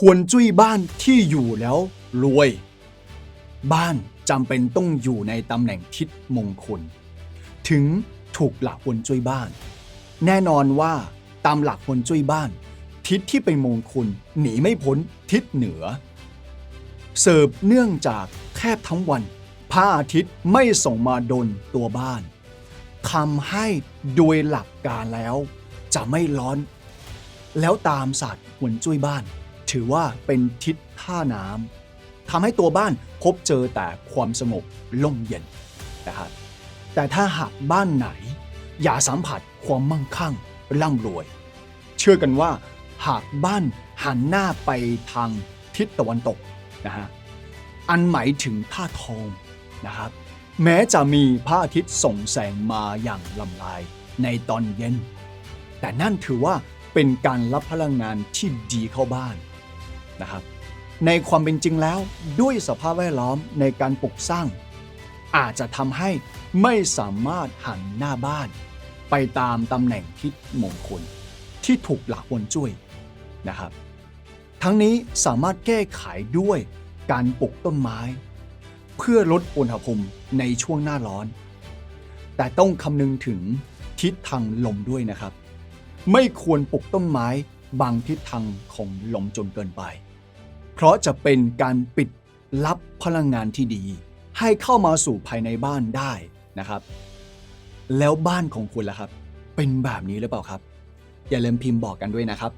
หวนจุ้ยบ้านที่อยู่แล้วรวย บ้านจำเป็นต้องอยู่ในตำแหน่งทิศมงคล ถึงถูกหลักหวนจุ้ยบ้าน แน่นอนว่าตามหลักหวนจุ้ยบ้าน ทิศที่เป็นมงคลหนีไม่พ้นทิศเหนือ เสิร์ฟเนื่องจากแคบทั้งวันพระอาทิตย์ไม่ส่งมาโดนตัวบ้านทำให้โดยหลักการแล้วจะไม่ร้อน แล้วตามศาสตร์หวนจุ้ยบ้าน ถือว่าเป็นทิศท่าน้ำทำให้ตัวบ้านพบเจอแต่ความสงบล่มเย็นนะครับแต่ถ้าหากบ้านไหน อย่าสัมผัสความมั่งคั่งร่ำรวย เชื่อกันว่า หากบ้านหันหน้าไปทางทิศตะวันตกนะฮะอันหมายถึงท่าทองนะครับ แม้จะมีพระอาทิตย์ส่องแสงมาอย่างลำลายในตอนเย็น แต่นั่นถือว่าเป็นการรับพลังงานที่ดีเข้าบ้าน นะครับ ในความเป็นจริงแล้วด้วยสภาพแวดล้อมในการปลูกสร้าง อาจจะทำให้ไม่สามารถหันหน้าบ้าน ไปตามตำแหน่งทิศมงคลที่ถูกหลักฮวนจุ้ยนะครับ ทั้งนี้สามารถแก้ไขด้วยการปลูกต้นไม้ เพื่อลดอุณหภูมิในช่วงหน้าร้อน แต่ต้องคำนึงถึงทิศทางลมด้วยนะครับ ไม่ควรปลูกต้นไม้ บางทิศทางของลมจนเกินไป เพราะจะเป็นการปิดลับพลังงานที่ดี ให้เข้ามาสู่ภายในบ้านได้นะครับ แล้วบ้านของคุณล่ะครับ เป็นแบบนี้หรือเปล่าครับ อย่าลืมพิมพ์บอกกันด้วยนะครับ